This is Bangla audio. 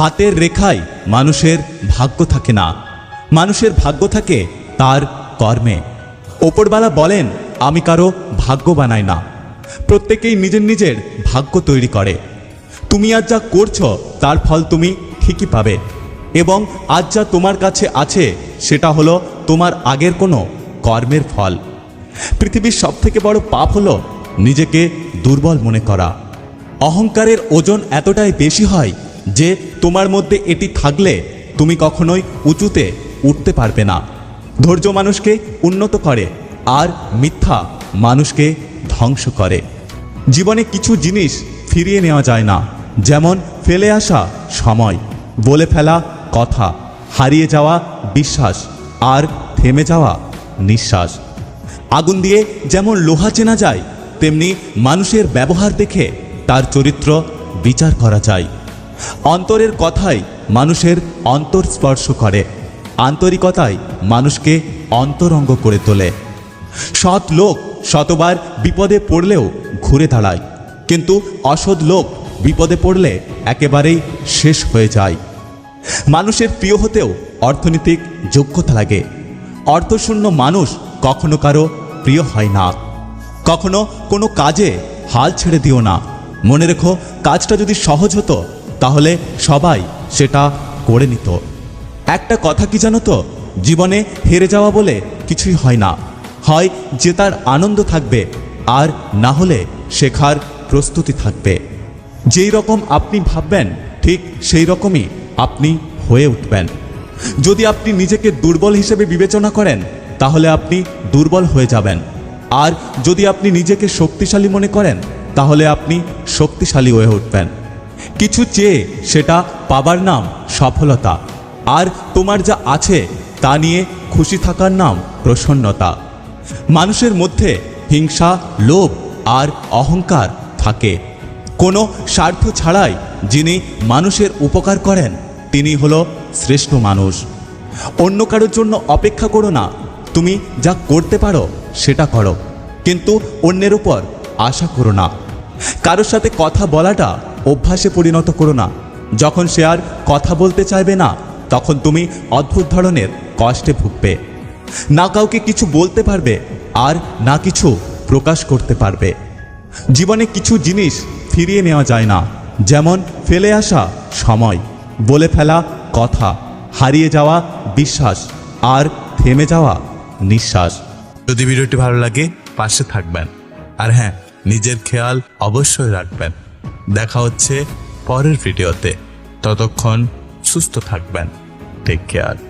হাতের রেখায় মানুষের ভাগ্য থাকে না। মানুষের ভাগ্য থাকে তার কর্মে। ওপরবালা বলেন, আমি কারও ভাগ্য বানাই না। প্রত্যেকেই নিজের নিজের ভাগ্য তৈরি করে। তুমি আজ যা করছ, তার ফল তুমি ঠিকই পাবে। এবং আজ যা তোমার কাছে আছে, সেটা হলো তোমার আগের কোনো কর্মের ফল। পৃথিবীর সবথেকে বড় পাপ হলো নিজেকে দুর্বল মনে করা। অহংকারের ওজন এতটাই বেশি হয় যে তোমার মধ্যে এটি থাকলে তুমি কখনোই উঁচুতে উঠতে পারবে না। ধৈর্য মানুষকে উন্নত করে আর মিথ্যা মানুষকে ধ্বংস করে। জীবনে কিছু জিনিস ফিরিয়ে নেওয়া যায় না, যেমন ফেলে আসা সময়, বলে ফেলা কথা, হারিয়ে যাওয়া বিশ্বাস আর থেমে যাওয়া নিঃশ্বাস। আগুন দিয়ে যেমন লোহা চেনা যায়, তেমনি মানুষের ব্যবহার দেখে তার চরিত্র বিচার করা যায়। অন্তরের কথাই মানুষের অন্তর স্পর্শ করে। আন্তরিকতাই মানুষকে অন্তরঙ্গ করে তোলে। সৎ লোক শতবার বিপদে পড়লেও ঘুরে দাঁড়ায়। কিন্তু অসৎ লোক বিপদে পড়লে একেবারেই শেষ হয়ে যায়। মানুষের প্রিয় হতেও অর্থনৈতিক যোগ্যতা লাগে। অর্থশূন্য মানুষ কখনো কারও প্রিয় হয় না। কখনো কোনো কাজে হাল ছেড়ে দিও না। মনে রেখো, কাজটা যদি সহজ হতো তাহলে সবাই সেটা করে নিত। একটা কথা কি জানো তো? জীবনে হেরে যাওয়া বলে কিছুই হয় না। হয় জেতার আনন্দ থাকবে, আর না হলে শেখার প্রস্তুতি থাকবে। যেই রকম আপনি ভাববেন, ঠিক সেই রকমই আপনি হয়ে উঠবেন। যদি আপনি নিজেকে দুর্বল হিসেবে বিবেচনা করেন, তাহলে আপনি দুর্বল হয়ে যাবেন। আর যদি আপনি নিজেকে শক্তিশালী মনে করেন, তাহলে আপনি শক্তিশালী হয়ে উঠবেন। কিছু চেয়ে সেটা পাবার নাম সফলতা। আর তোমার যা আছে তা নিয়ে খুশি থাকার নাম প্রসন্নতা। মানুষের মধ্যে হিংসা, লোভ আর অহংকার থাকে। কোনো স্বার্থ ছাড়াই যিনি মানুষের উপকার করেন, তিনি হলো শ্রেষ্ঠ মানুষ। অন্য কারোর জন্য অপেক্ষা করো না, তুমি যা করতে পারো সেটা করো। কিন্তু অন্যের উপর আশা করো না। কারোর সাথে কথা বলাটা অভ্যাসে পরিণত করো না। যখন সে আর কথা বলতে চাইবে না, তখন তুমি অদ্ভুত ধরনের কষ্টে ভুগবে। না কাউকে কিছু বলতে পারবে, আর না কিছু প্রকাশ করতে পারবে। জীবনে কিছু জিনিস ফিরিয়ে নেওয়া যায় না, যেমন ফেলে আসা সময়, বলে ফেলা কথা, হারিয়ে যাওয়া বিশ্বাস, আর থেমে যাওয়া নিঃশ্বাস। যদি ভিডিওটি ভালো লাগে, পাশে থাকবেন। আর হ্যাঁ নিজের খেয়াল অবশ্যই রাখবেন। দেখা হচ্ছে পরের ভিডিওতে। ততক্ষণ সুস্থ থাকবেন। Take care